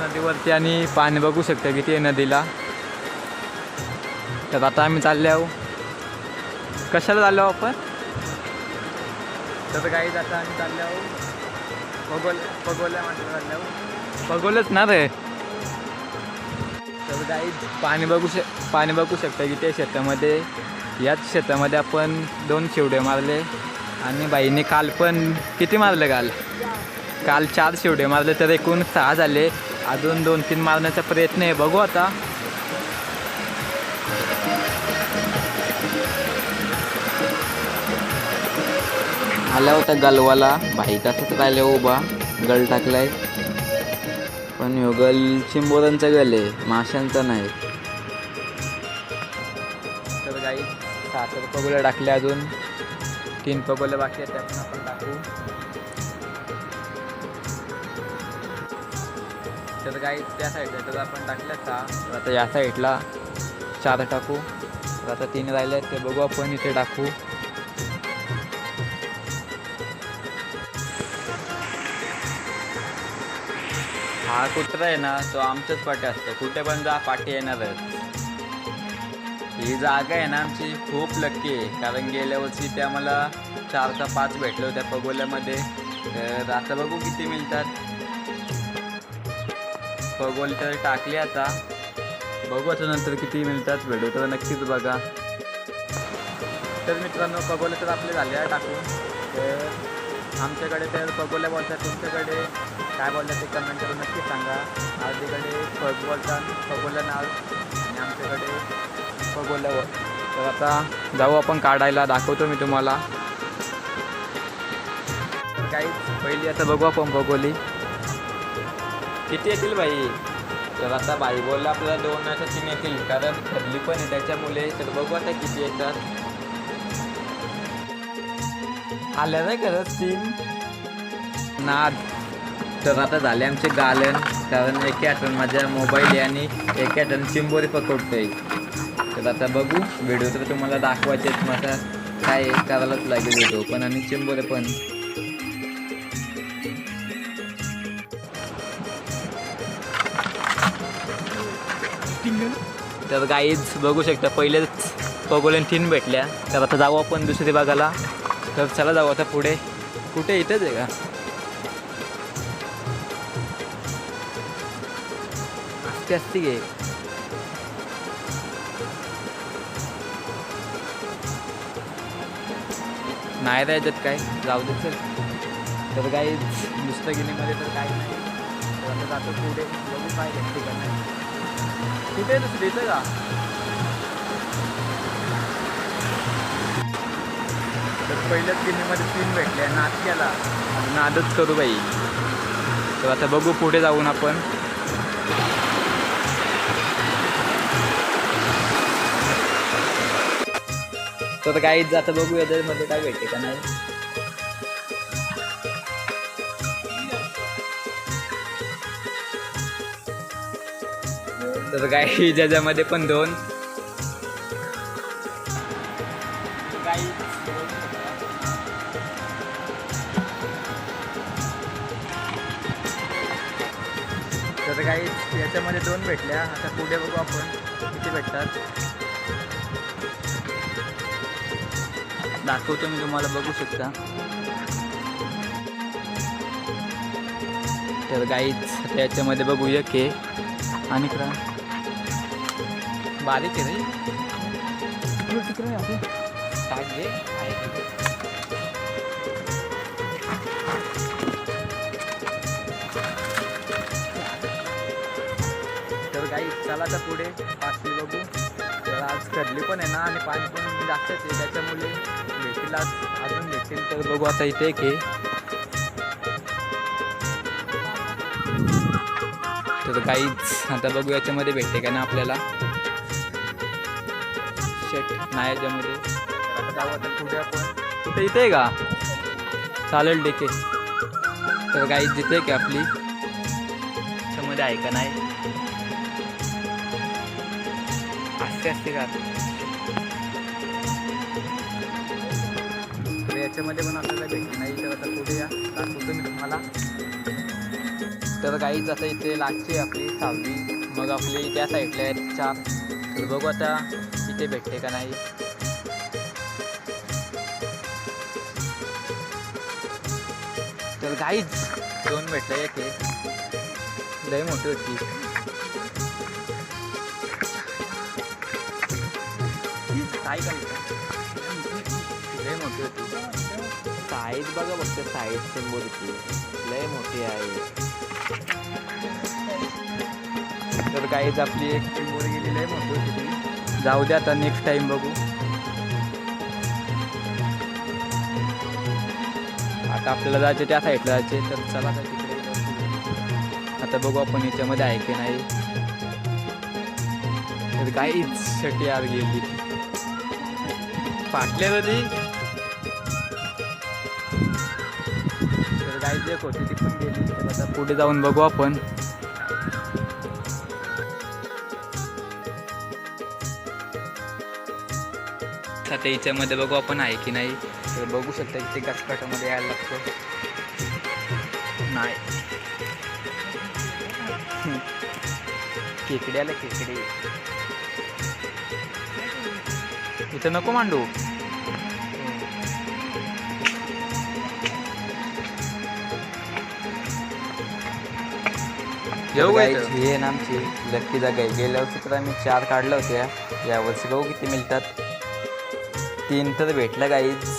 नदीवरती आणि पाणी बघू शकता किती आहे नदीला. तर आता आम्ही चालले आहो. कशाला चाललो आपण? तर काही आता आम्ही चालले आहो पगोल पगोल्या मात्र चालले आहो पगोलच ना रे. तर काही पाणी बघू शक पाणी बघू शकता की त्या शेतामध्ये याच शेतामध्ये आपण दोन शिवडे मारले आणि बाईने काल पण किती मारले काल? काल चार शिवडे मारले तर एकूण सहा झाले. अजून दोन तीन मारण्याचा प्रयत्न आहे. बघू आता. आला होता गलवाला. भाई तसंच राहिल्या उभा. गल टाकलाय. पण ह्यो गल चिंबोरांचा गल आहे. माशांचा नाही. तर गाई सात पगोल्या टाकल्या अजून. तीन पगोल्या बाकी आहेत त्यातून आपण टाकू. तर गाई त्या साईडला तर आपण टाकल्या सहा तर आता या साईडला चार टाकू. तर आता तीन राहिले आहेत ते बघू आपण इथे टाकू. हा कुत्रा आहे ना तो आमच्याच पाठी असतो. कुठे पण जा पाठी येणारच ही जागा आहे ना आमची खूप लक्की आहे. कारण गेल्या वर्षी ते आम्हाला चार का पाच भेटले होत्या पगोल्यामध्ये. तर आता बघू किती मिळतात. पगोल तर टाकली आता. बघू आता नंतर किती मिळतात. भेटू तर नक्कीच बघा. तर मित्रांनो पगोले तर आपले झाले आहे टाकून. तर आमच्याकडे तर पगोल्या बोलतात तुमच्याकडे काय बोललं ते कमेंट करून नक्की सांगा. आधीकडे फगोलचा बोलतात नाव आणि आमच्याकडे फगोल्यावर तर आता जाऊ आपण काढायला दाखवतो मी तुम्हाला. काही पहिली आता बघू आपण बघोली किती येतील बाई? तर आता बाई बोलला आपल्याला दोन असं तीन येतील कारण ठरली पण आहे त्याच्यामुळे तर बघू आता किती येतात. आल्या नाही खरंच तीन. नाद. तर आता झाले आमचे गालन कारण एके आठवण माझ्या मोबाईल आणि एके आठवण चिंबोरी पकडतोय. तर आता बघू व्हिडिओ तर तुम्हाला दाखवायचे माझा काय करायलाच लागेल व्हिडिओ पण आणि चिंबोरे पण. तर गाईज बघू शकता पहिलेच पगोल्यान तीन भेटल्या. तर आता जाऊ आपण दुसरी बघायला तर चला जाऊ आता पुढे. कुठे? इथंच आहे का? असते असते नाही राहायच्यात काय जाऊ दे चल तर काही नुसतं गिनीमध्ये तर काही नाही तर आता जातो पुढे बघू काय ठिकाण नाही कुठे आहे दुसरी इथं का तर पहिल्याच गिनीमध्ये तीन भेटले नाद केला नादच करू बाई तर आता बघू पुढे जाऊन आपण तर काहीच आता बघू याच्यामध्ये काय भेटते का नाही. तर काही ज्याच्यामध्ये पण दोन. तर काही याच्यामध्ये दोन भेटल्या. आता पुढे बघू आपण किती भेटतात. दाखवतो मी तुम्हाला बघू शकता. तर गाईच याच्यामध्ये बघू एक आणि इकडं. बारीक आहे रे. तिकडे तिकडं आहे तर गाई चला तर पुढे. पाचवी बघू. तर आज करली पण आहे ना आणि पाणी पण जास्तच आहे त्याच्यामुळे भेटील आज अजून भेटेल तर बघू आता इथे एक तर काहीच आता बघू याच्यामध्ये भेटते का ना आपल्याला. शेट नाही याच्यामध्ये. आता आपण कुठे इथे का? चालेल डेके तर काही जिथे की आपली? त्याच्यामध्ये आहे का नाही? असते असते का तर याच्यामध्ये पण आपल्याला भेटली नाही. तर आता पुढे या? दाखवतो मी तुम्हाला? तर गाईच आता इथे लागते आपली सावली. मग आपली त्या साईडला आहेत चार. तर बघू आता इथे भेटते का नाही. तर गाईच दोन भेटले एक. लय मोठी होती. काय करायचं लय मोठी होती साईज बघा फक्त साईज सिंबोलची लय मोठी आहे. तर काहीच आपली एक चिंबोरी गेली लय मोठी होती ती. जाऊ द्या आता नेक्स्ट टाइम बघू. आता आपल्याला जायचे त्या साईडला जायचे तर चला आता तिकडे आता बघू आपण याच्यामध्ये आहे की नाही. तर काहीच शटी आर गेली. फाटल्या तर होती ती पण गेली तर आता पुढे जाऊन बघू आपण आता याच्यामध्ये बघू आपण आहे की नाही. तर बघू शकता इथे गचकाटामध्ये यायला लागतो. नाही. खेकडे आलं खेकडे इथं नको मांडू. येऊ? ही आहे ना आमची लक्की जागा आहे. गेल्या वर्षी तर आम्ही चार काढल्या होत्या. यावर्षी बघू किती मिळतात. तीन तर भेटलं गाईज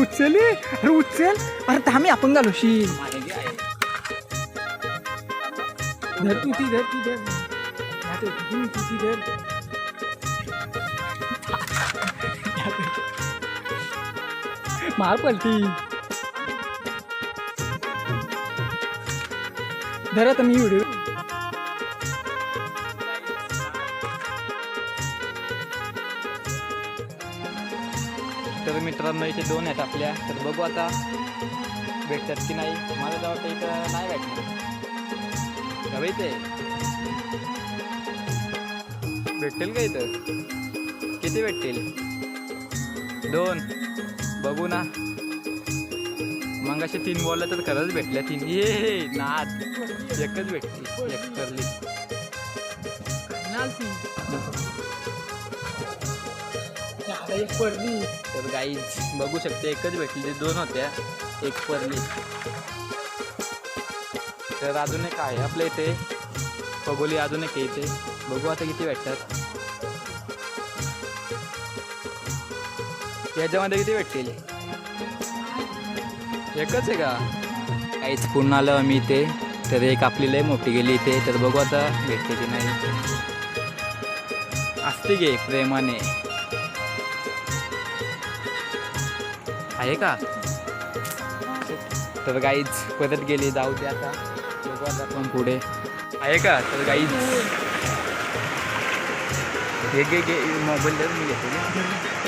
उचल ये. अरे उचल. अरे थांबे आपण घालू. शी. धर तू ती धर ती धर हा तो, तू तू ती धर. मार पलटी धरा आता मी व्हिडिओ. तर मित्रांनो इथे दोन आहेत आपल्या. तर बघू आता भेटतात की नाही. मला जवळ वाटतं इथं नाही भेटणार. हवे इथे. भेटतील का इथं? किती भेटतील? दोन. बघू ना. मग असे तीन बॉल तर खरंच भेटल्या तीन. ये नाद. एकच भेटली. एक करली एक पडली. तर गाईज बघू शकते एकच भेटली. ती दोन होत्या एक परली तर अजून एक आहे आपल्या इथे. पगोली अजून एक इथे. बघू आता किती भेटतात. याच्यामध्ये किती भेटतील? एकच आहे का? काहीच पूर्ण आलं आम्ही इथे. तर एक आपली लय मोठी गेली इथे. तर बघू आता भेटते की नाही. असते गे प्रेमाने. आहे का? तर गाईच परत गेली. जाऊ दे आता. बघू आता पण पुढे. आहे का? तर गाईच हे गे घे. मोबाईल मी घेतो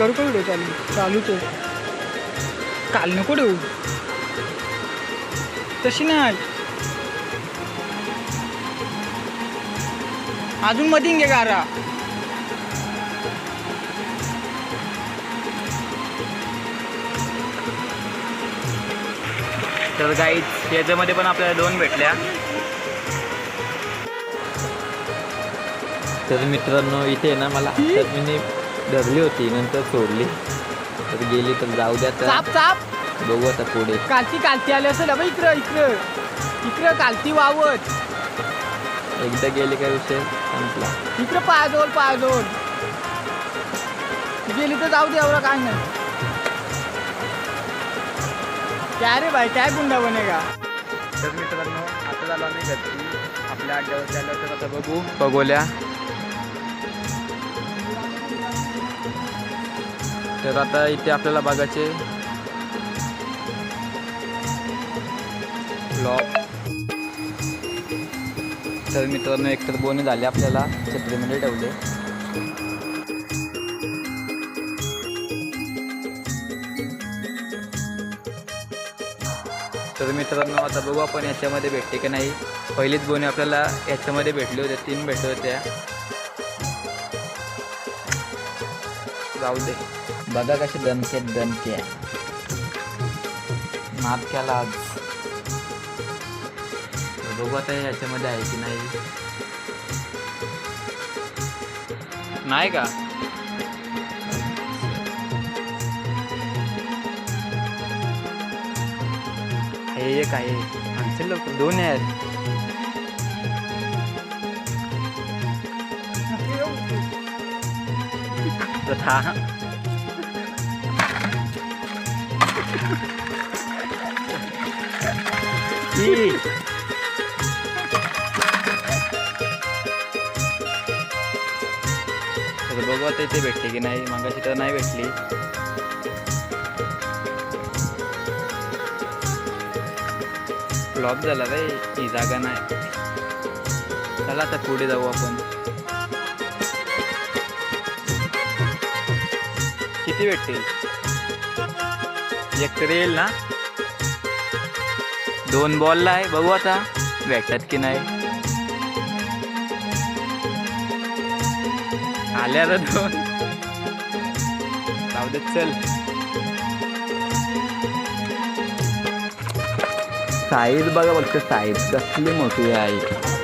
करू का व्हिडिओ चालू? चालू तो. काल नको देऊ. तशी नाही. अजून मधीन घे गारा. तर गाईच याच्यामध्ये पण आपल्याला दोन भेटल्या. तर मित्रांनो इथे ना मला हातात मी धरली होती नंतर सोडली. तर गेली तर जाऊ द्या चाप चाप. बघू आता पुढे. कालती कालती आली असेल अबे इकडं इकडं. इकडं कालती वावत. एकदा गेली काय विषय? संपला. इकडं पायाजवळ पायाजवळ. गेली तर जाऊ दे एवढं काय नाही. काय रे भाई काय गुंडा बनेगा? तर मित्रांनो आता झालो आम्ही घरची आपल्या झालं तर आता बघू. बघोल्या. तर आता इथे आपल्याला बघायचे लॉक. तर मित्रांनो एकतर बोने झाले आपल्याला. छत्रीमध्ये ठेवले. तर मित्रांनो आता बघू आपण याच्यामध्ये भेटते की नाही. पहिलीच बोने आपल्याला याच्यामध्ये भेटले होते. तीन भेटले होत्या. जाऊ दे. बघा कसे दणके दणके. नाद केला आज. बघू आता याच्यामध्ये आहे की नाही. नाही का? हे एक आहे. आमचे लोक दोन आहेत तथा ई. बघू आता इथे भेटते की नाही. मागाशी तर नाही भेटली. फ्लॉप झाला रे ही जागा नाही. चला आता पुढे जाऊ आपण. किती भेटतील? एक येईल ना? दोन बॉलला आहे बघू आता. भेटतात की नाही? आल्या रे दोन. जाऊ देत चल. साईज बघा फक्त साईज कसली मोठी आहे.